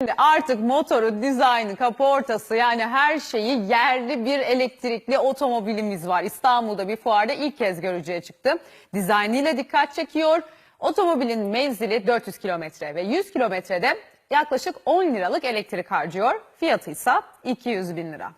Şimdi artık motoru, dizaynı, kaportası yani her şeyi yerli bir elektrikli otomobilimiz var. İstanbul'da bir fuarda ilk kez görücüye çıktı. Dizaynıyla dikkat çekiyor. Otomobilin menzili 400 kilometre ve 100 kilometrede yaklaşık 10 liralık elektrik harcıyor. Fiyatı ise 200 bin lira.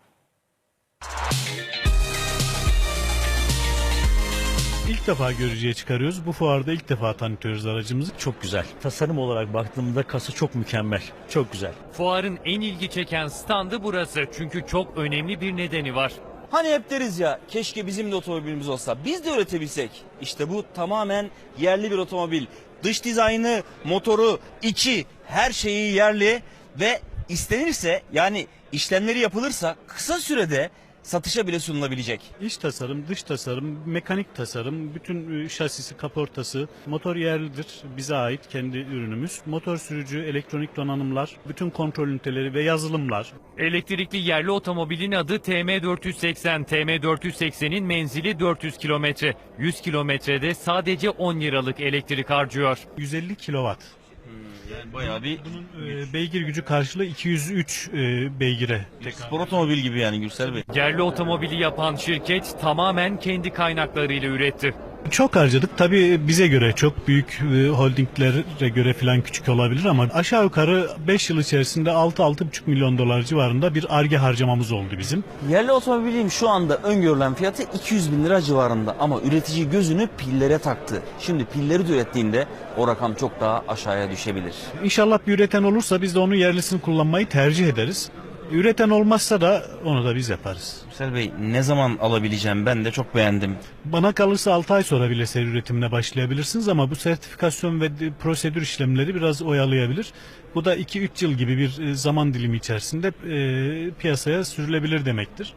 İlk defa görücüye çıkarıyoruz. Bu fuarda ilk defa tanıtıyoruz aracımızı. Çok güzel. Tasarım olarak baktığımda kasa çok mükemmel. Çok güzel. Fuarın en ilgi çeken standı burası çünkü çok önemli bir nedeni var. Hani hep deriz ya keşke bizim de otomobilimiz olsa biz de üretebilsek. İşte bu tamamen yerli bir otomobil. Dış dizaynı, motoru, içi her şeyi yerli ve istenirse yani işlemleri yapılırsa kısa sürede satışa bile sunulabilecek. İç tasarım, dış tasarım, mekanik tasarım, bütün e, şasisi, kaportası, motor yerlidir. Bize ait kendi ürünümüz. Motor sürücü, elektronik donanımlar, bütün kontrol üniteleri ve yazılımlar. Elektrikli yerli otomobilin adı TM480. TM480'in menzili 400 kilometre. 100 kilometrede sadece 10 liralık elektrik harcıyor. 150 kilowatt. Yani bayağı bir Bunun e, beygir gücü karşılığı 203 e, beygire. tekabül spor otomobil gibi yani Gürsel Bey. Yerli otomobili yapan şirket tamamen kendi kaynaklarıyla üretti. Çok harcadık. Tabii bize göre çok büyük e, holdinglere göre falan küçük olabilir ama aşağı yukarı 5 yıl içerisinde 6-6,5 milyon dolar civarında bir arge harcamamız oldu bizim. Yerli otomobilin şu anda öngörülen fiyatı 200 bin lira civarında ama üretici gözünü pillere taktı. Şimdi pilleri de ürettiğinde o rakam çok daha aşağıya düşebilir. İnşallah bir üreten olursa biz de onun yerlisini kullanmayı tercih ederiz. Üreten olmazsa da onu da biz yaparız. Gürsel Bey ne zaman alabileceğim ben de çok beğendim. Bana kalırsa 6 ay sonra bile seri üretimine başlayabilirsiniz ama bu sertifikasyon ve prosedür işlemleri biraz oyalayabilir. Bu da 2-3 yıl gibi bir e, zaman dilimi içerisinde e, piyasaya sürülebilir demektir.